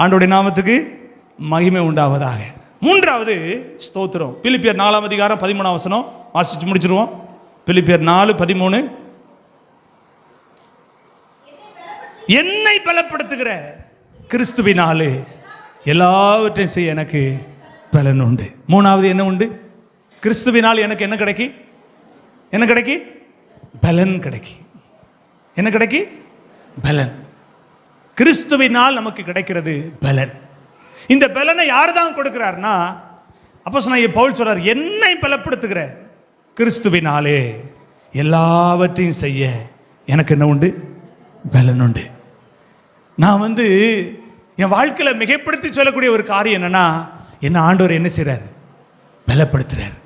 ஆண்டோடைய நாமத்துக்கு மகிமை உண்டாவதாக. மூன்றாவது ஸ்தோத்திரம். பிலிப்பியர் நாலாம் அதிகாரம் பதிமூணாம் வசனம். வாசிச்சு முடிச்சிருவோம். பிலிப்பியர் நாலு பதிமூணு. என்னை பலப்படுத்துகிற கிறிஸ்துவினாலே எல்லாவற்றையும் செய்ய எனக்கு பலன் உண்டு. மூணாவது என்ன உண்டு? கிறிஸ்துவினால் எனக்கு என்ன கிடைக்கி? என்ன கிடைக்கி? பலன் கிடைக்கி. என்ன கிடைக்கி? பலன். கிறிஸ்துவினால் நமக்கு கிடைக்கிறது பலன். இந்த பலனை யார் தான் கொடுக்கிறார்னா அப்போ சொன்ன பவுல் சொல்றார் என்னை பலப்படுத்துகிற கிறிஸ்துவினாலே எல்லாவற்றையும் செய்ய எனக்கு என்ன உண்டு? பலன் உண்டு. நான் வந்து என் வாழ்க்கையில் மிகைப்படுத்தி சொல்லக்கூடிய ஒரு காரியம் என்னன்னா என்ன ஆண்டவர் என்ன செய்கிறார் பலப்படுத்துறார்.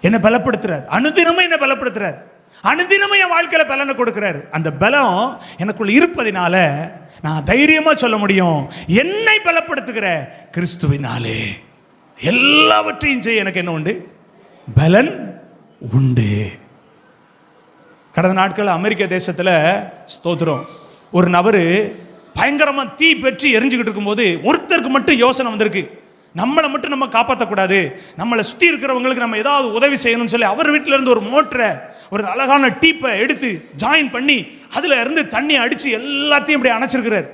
என்ன பலப்படுத்துறார். அனுதினமும் என்ன பலப்படுத்துறார். அனுதினமும் என் வாழ்க்கையில் பலனை கொடுக்குறாரு. அந்த பலம் எனக்குள்ள இருப்பதினால நான் தைரியமாக சொல்ல முடியும். என்னை பலப்படுத்துகிற கிறிஸ்துவினாலே எல்லாவற்றையும் செய்ய எனக்கு என்ன உண்டு? பலன் உண்டு. கடந்த நாட்கள் அமெரிக்க தேசத்தில் ஸ்தோத்திரம். ஒரு நபர் பயங்கரமாக தீ பெற்று எரிஞ்சுக்கிட்டு இருக்கும்போது ஒருத்தருக்கு மட்டும் யோசனை வந்திருக்கு. நம்மளை மட்டும் நம்ம காப்பாற்றக்கூடாது நம்மளை சுற்றி இருக்கிறவங்களுக்கு நம்ம ஏதாவது உதவி செய்யணும்னு சொல்லி அவர் வீட்டிலேருந்து ஒரு மோட்டரை ஒரு அழகான டீப்பை எடுத்து ஜாயின் பண்ணி அதில் இருந்து தண்ணி அடித்து எல்லாத்தையும் இப்படி அணைச்சிருக்கிறார்.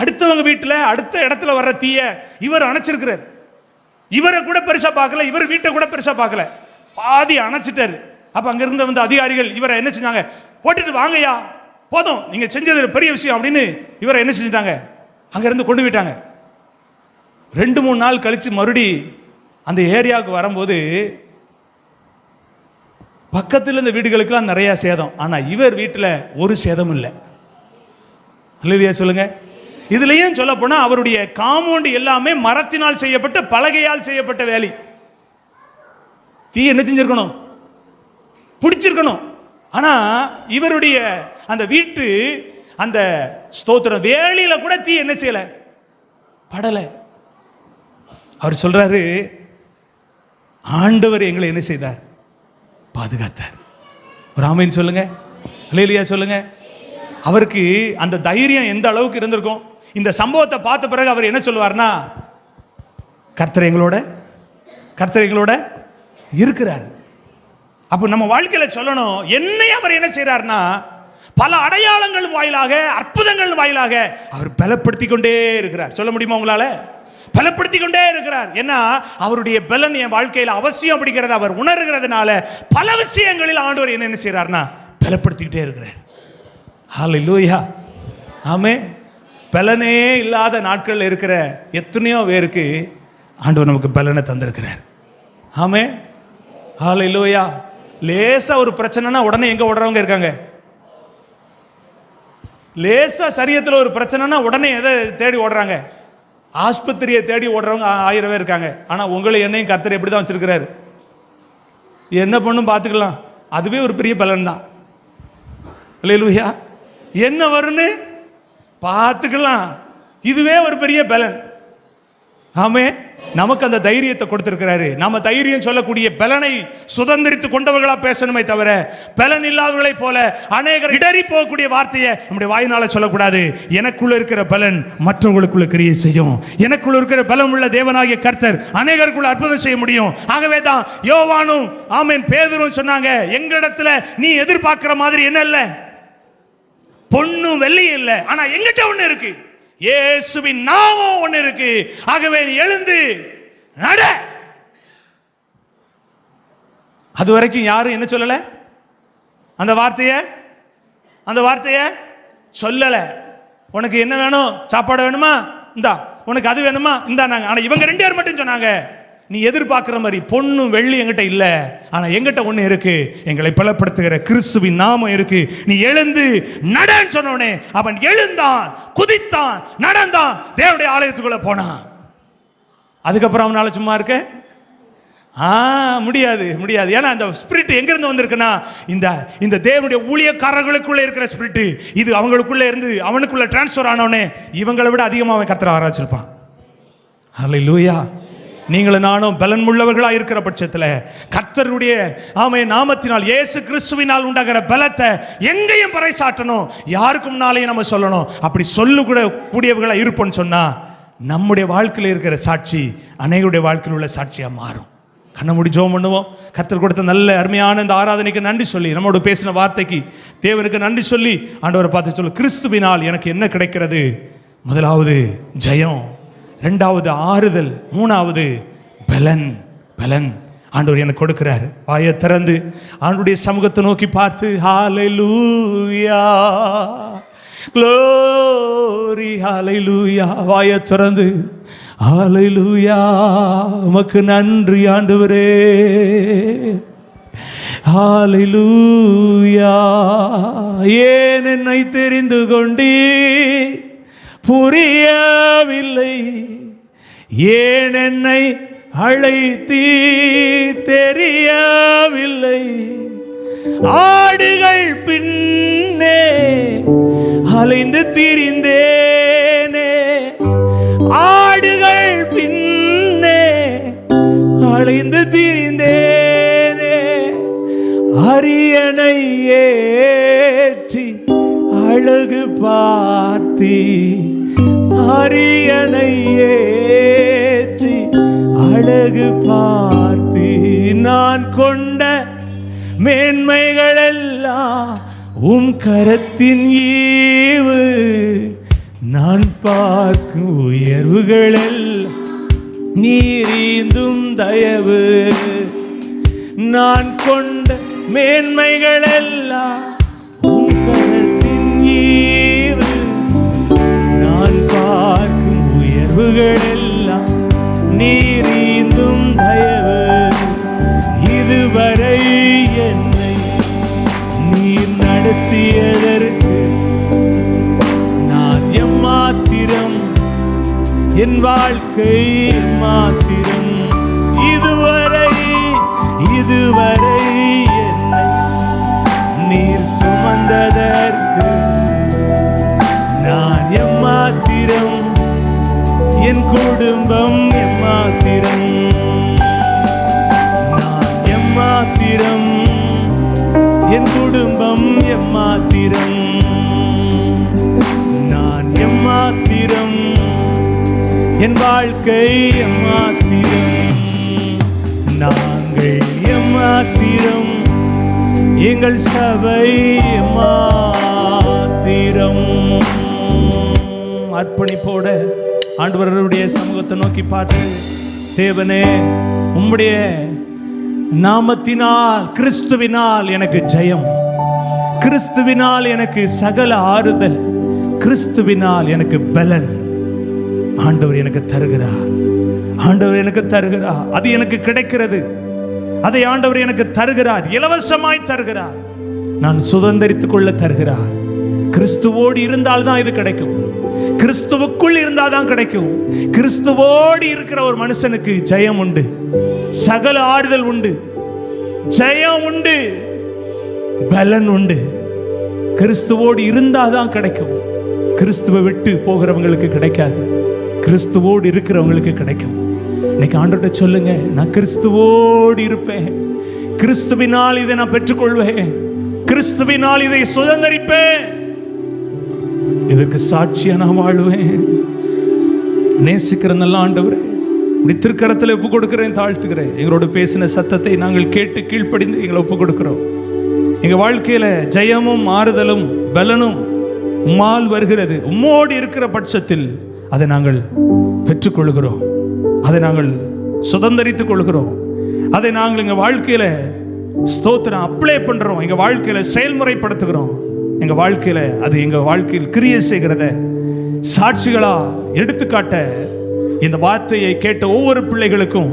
அடுத்தவங்க வீட்டில் அடுத்த இடத்துல வர்ற தீய இவர் அணைச்சிருக்கிறார். இவரை கூட பெருசாக பார்க்கல இவர் வீட்டை கூட பெருசாக பார்க்கல. பாதி அணைச்சிட்டாரு. அப்போ அங்கேருந்து வந்த வந்து அதிகாரிகள் இவரை என்ன செஞ்சாங்க? போட்டுட்டு வாங்கய்யா போதும் நீங்கள் செஞ்சது பெரிய விஷயம் அப்படின்னு இவரை என்ன செஞ்சிட்டாங்க? அங்கேருந்து கொண்டு போயிட்டாங்க. ரெண்டு மூணு நாள் கழித்து மறுபடி அந்த ஏரியாவுக்கு வரும்போது பக்கத்தில் இருந்த வீடுகளுக்கெல்லாம் நிறைய சேதம். ஆனால் இவர் வீட்டில் ஒரு சேதமும் இல்லை. அல்லையா சொல்லுங்க. இதுலயும் சொல்ல போனா அவருடைய காம்பவுண்டு எல்லாமே மரத்தினால் செய்யப்பட்ட பலகையால் செய்யப்பட்ட வேலி. தீ என்ன செஞ்சிருக்கணும்? பிடிச்சிருக்கணும். ஆனா இவருடைய அந்த வீட்டு அந்த ஸ்தோத்திரம் வேலியில கூட தீ என்ன செய்யல? படல. அவர் சொல்றாரு ஆண்டவர் எங்களை என்ன செய்தார்? பாதுகாத்தார். ஒரு சொல்லுங்க. இல்லையா சொல்லுங்க. அவருக்கு அந்த தைரியம் எந்த அளவுக்கு இருந்திருக்கும்? இந்த சம்பவத்தை பார்த்த பிறகு அவர் என்ன சொல்லுவார்னா கர்த்தர் எங்களோட கர்த்தர் எங்களோட இருக்கிறார். அப்போ நம்ம வாழ்க்கையில் சொல்லணும் என்னை அவர் என்ன செய்கிறார்னா பல அடையாளங்கள் வாயிலாக அற்புதங்கள் வாயிலாக அவர் பலப்படுத்தி கொண்டே இருக்கிறார். சொல்ல முடியுமா உங்களால்? பலப்படுத்தி கொண்டே இருக்கிறார். ஏன்னா அவருடைய பலன் என் வாழ்க்கையில் அவசியம் அப்படிங்கிறத அவர் உணர்கிறதுனால பல விஷயங்களில் ஆண்டவர் என்ன என்ன பலப்படுத்திக்கிட்டே இருக்கிறார். ஹாலை லூயா ஆமே பலனே இல்லாத நாட்களில் இருக்கிற எத்தனையோ பேருக்கு ஆண்டவர் நமக்கு பலனை தந்திருக்கிறார். ஆமே ஹாலை லூயா லேசாக ஒரு பிரச்சனைனா உடனே எங்கே ஓடுறவங்க இருக்காங்க? லேசாக சரியத்தில் ஒரு பிரச்சனைனா உடனே எதை தேடி ஓடுறாங்க? ஆஸ்பத்திரியை தேடி ஓடுறவங்க ஆயிரம் பேர் இருக்காங்க. ஆனால் உங்களை என்னையும் கர்த்தர் எப்படி தான் வச்சுருக்கிறாரு? என்ன பண்ணும் பார்த்துக்கலாம். அதுவே ஒரு பெரிய பலன் தான் இல்லையா என்ன வரும்னு? பார்த்துக்கலாம். இதுவே ஒரு பெரிய பலன். ஆமே நமக்கு அந்த தைரியத்தை கொடுத்திருக்கிறாரு. நம்ம தைரியம் சொல்லக்கூடிய பலனை சுதந்திரித்து கொண்டவர்களா பேசணுமே தவிர பலன் இல்லாதவர்களைப் போல அநேகர் இடறி போகக்கூடிய வார்த்தையை நம்முடைய வாயினால சொல்லக்கூடாது. எனக்குள்ள இருக்கிற பலன் மற்றவங்களுக்குள்ள கிரியை செய்யும். எனக்குள்ள இருக்கிற பலம் உள்ள தேவனாகிய கர்த்தர் அநேகருக்குள்ள அற்புதம் செய்ய முடியும். ஆகவே தான் யோவானும் ஆமேன் பேதரும் சொன்னாங்க எங்க இடத்துல நீ எதிர்பார்க்கிற மாதிரி என்ன இல்லை? பொண்ணும் வெள்ளியும் இல்லை. ஆனா எங்கிட்ட ஒண்ணு இருக்கு. இயேசுவின் நாமம் ஒன்று இருக்கு. ஆகவே நீ எழுந்து நட. அது வரைக்கும் யாரும் என்ன சொல்லல? அந்த வார்த்தைய? அந்த வார்த்தைய? சொல்லல. உனக்கு என்ன வேணும்? சாப்பாடு வேணுமா? இந்தா. உனக்கு அது வேணுமா? இந்தா நாங்க. ஆனா இவங்க ரெண்டு பேர் மட்டும் சொன்னாங்க. நீ எதிர்பார்க்குற மாதிரி பொண்ணும் வெள்ளி எங்கிட்ட இல்லை. ஆனால் எங்கிட்ட ஒன்று இருக்கு. எங்களை பலப்படுத்துகிற கிறிஸ்துவின் நாமம் இருக்கு. நீ எழுந்து நடன்னு சொன்னோடனே அவன் எழுந்தான் குதித்தான் நடந்தான் தேவனுடைய ஆலயத்துக்குள்ளே போனான். அதுக்கப்புறம் அவனால் சும்மா இருக்க? ஆ முடியாது முடியாது. ஏன்னா அந்த ஸ்பிரிட் எங்கிருந்து வந்திருக்குன்னா இந்த இந்த தேவனுடைய ஊழியக்காரர்களுக்குள்ளே இருக்கிற ஸ்பிரிட் இது அவங்களுக்குள்ளே இருந்து அவனுக்குள்ளே டிரான்ஸ்ஃபர் ஆனவனே இவங்களை விட அதிகமாக அவன் கத்திர ஆராய்ச்சிருப்பான் லூயா நீங்களும் நானும் பலன் உள்ளவர்களாக இருக்கிற பட்சத்தில் கர்த்தருடைய ஆமை நாமத்தினால் இயேசு கிறிஸ்துவினால் உண்டாகிற பலத்தை எங்கேயும் பறைசாட்டணும். யாருக்கு முன்னாலேயும் நம்ம சொல்லணும். அப்படி சொல்லு கூட கூடியவர்களாக இருப்போம்னு சொன்னால் நம்முடைய வாழ்க்கையில் இருக்கிற சாட்சி அநேகருடைய வாழ்க்கையில் உள்ள சாட்சியாக மாறும். கண்ணை முடி ஜோம் பண்ணுவோம். கர்த்தர் கொடுத்த நல்ல அருமையான இந்த ஆராதனைக்கு நன்றி சொல்லி நம்மோடு பேசின வார்த்தைக்கு தேவனுக்கு நன்றி சொல்லி ஆண்டவரை பார்த்து சொல்லு கிறிஸ்துவினால் எனக்கு என்ன கிடைக்கிறது? முதலாவது ஜெயம். ரெண்டாவது ஆறுதல் மூணாவது பலன் பலன். ஆண்டவர் எனக்கு கொடுக்கிறார். வாயை திறந்து ஆண்டுடைய சமூகத்தை நோக்கி பார்த்து ஹாலிலூயா லோரி ஹாலை லூயா வாயை திறந்து ஹாலை லூயா உமக்கு நன்றி ஆண்டவரே. லூயா ஏன் என்னை தெரிந்து கொண்டீ புரியவில்லை. ஏன் என்னை அழைத்தீ தெரியவில்லை. ஆடுகள் பின்னே அலைந்து திரிந்தேனே. ஆடுகள் பின்னே அலைந்து திரிந்தேனே. அரியணை ஏற்றி அழகு பா பார்த்தி அரியணை ஏற்றி அழகு பார்த்தி நான் கொண்ட மேன்மைகளெல்லாம் உம் கரத்தின் ஈவு. நான் பார்க்கும் உயர்வுகளில் நீரீந்தும் தயவு. நான் கொண்ட மேன்மைகளெல்லாம் உம் பார்க்கும் உயர்வுகளெல்லாம் நீரீந்தும் தயவு. இதுவரை என்னை நீர் நடத்தியதற்கு நான் எம்மாத்திரம் என் வாழ்க்கை மாத்திரம். இதுவரை இதுவரை என்னை நீர் சுமந்ததற்கு நான் எம்மாத்திரம் என் குடும்பம் எம்மாத்திரம் நான் எம்மாத்திரம் என் குடும்பம் எம்மாத்திரம் நான் எம்மாத்திரம் என் வாழ்க்கை எம்மாத்திரம் நாங்கள் எம்மாத்திரம் எங்கள் சபை எம்மாத்திரம் அர்ப்பணிப்போட ஆண்டவருடைய சமூகத்தை நோக்கி பார்த்து தேவனே உம்முடைய நாமத்தினால் கிறிஸ்துவினால் எனக்கு ஜெயம். கிறிஸ்துவினால் எனக்கு சகல ஆறுதல். கிறிஸ்துவினால் எனக்கு பலன். ஆண்டவர் எனக்கு தருகிறார். ஆண்டவர் எனக்கு தருகிறார். அது எனக்கு கிடைக்கிறது. அதை ஆண்டவர் எனக்கு தருகிறார். இலவசமாய் தருகிறார். நான் சுதந்திரித்துக் கொள்ள தருகிறார். கிறிஸ்துவோடு இருந்தால்தான் இது கிடைக்கும். கிறிஸ்துவுக்குள் இருந்தால் தான் கிடைக்கும். கிறிஸ்துவோடு இருக்கிற ஒரு மனுஷனுக்கு ஜெயம் உண்டு. சகல ஆறுதல் உண்டு. ஜெயம் உண்டு. பலன் உண்டு. கிறிஸ்துவோடு இருந்தால் தான் கிடைக்கும். கிறிஸ்துவை விட்டு போகிறவங்களுக்கு கிடைக்காது. கிறிஸ்துவோடு இருக்கிறவங்களுக்கு கிடைக்கும். இன்னைக்கு ஆண்டவர்கிட்ட சொல்லுங்க நான் கிறிஸ்துவோடு இருப்பேன். கிறிஸ்துவினால் இதை நான் பெற்றுக்கொள்வேன். கிறிஸ்துவினால் இதை சுதந்திரிப்பேன். இதற்கு சாட்சியாக நான் வாழுவேன். நேசிக்கிற நல்ல ஆண்டவரே இப்படி திருக்கரத்தில் ஒப்பு கொடுக்குறேன் தாழ்த்துக்கிறேன் எங்களோட பேசின சத்தத்தை நாங்கள் கேட்டு கீழ்ப்படிந்து எங்களை ஒப்பு கொடுக்குறோம் எங்கள் வாழ்க்கையில் ஜெயமும் ஆறுதலும் பலனும் உம்மால் வருகிறது. உம்மோடு இருக்கிற பட்சத்தில் அதை நாங்கள் பெற்றுக்கொள்கிறோம். அதை நாங்கள் சுதந்திரித்துக் கொள்கிறோம். அதை நாங்கள் எங்கள் வாழ்க்கையில் ஸ்தோத்திரம் அப்ளை பண்ணுறோம் எங்கள் வாழ்க்கையில் செயல்முறைப்படுத்துகிறோம். எங்க வாழ்க்கையில அது எங்க வாழ்க்கையில் கிரியை செய்கிறத சாட்சிகளா எடுத்துக்காட்ட இந்த வார்த்தையை கேட்ட ஒவ்வொரு பிள்ளைகளுக்கும்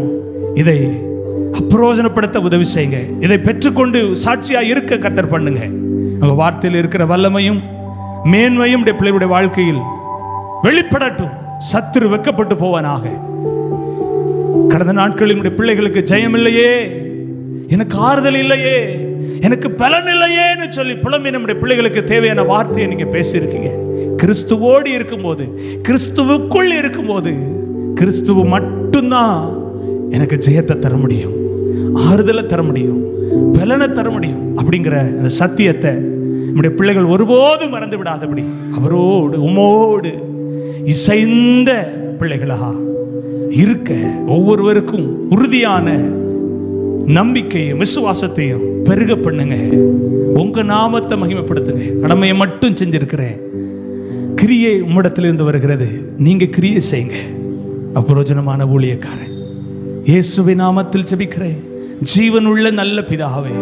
இதை அப்பிரோஜனப்படுத்த உதவி செய்யுங்க. இதை பெற்றுக்கொண்டு சாட்சியா இருக்க கத்தர் பண்ணுங்க. உங்கள் வார்த்தையில் இருக்கிற வல்லமையும் மேன்மையும் உடைய பிள்ளைகளுடைய வாழ்க்கையில் வெளிப்படட்டும். சத்துரு வெக்கப்பட்டு போவானாக. கடந்த நாட்களில் பிள்ளைகளுக்கு ஜெயம் இல்லையே எனக்கு ஆறுதல் இல்லையே. எனக்கு பலன் இல்லையேன்னு சொல்லி புலம்பி நம்முடைய பிள்ளைகளுக்கு தேவையான வார்த்தையை நீங்க பேசியிருக்கீங்க. கிறிஸ்துவோடு இருக்கும்போது கிறிஸ்துவுக்குள் இருக்கும்போது கிறிஸ்துவ மட்டும்தான் எனக்கு ஜெயத்தை தர முடியும் ஆறுதலை தர முடியும் பலனை தர முடியும் அப்படிங்கிற அந்த சத்தியத்தை நம்முடைய பிள்ளைகள் ஒருபோதும் மறந்து விடாதபடி அவரோடு உமோடு இசைந்த பிள்ளைகளாக இருக்க ஒவ்வொருவருக்கும் உறுதியான நம்பிக்கையும் விசுவாசத்தையும் பெருக பண்ணுங்க. உங்க நாமத்தை மகிமைப்படுத்துங்க. கடமையை மட்டும் செஞ்சிருக்கிறேன். கிரியை உம்மிடத்திலிருந்து வருகிறது. நீங்க கிரியை செய்யுங்க. அப்ரோஜனமான ஊழியக்காரன். இயேசுவை நாமத்தில் ஜெபிக்கிறேன். ஜீவனுள்ள நல்ல பிதாவே.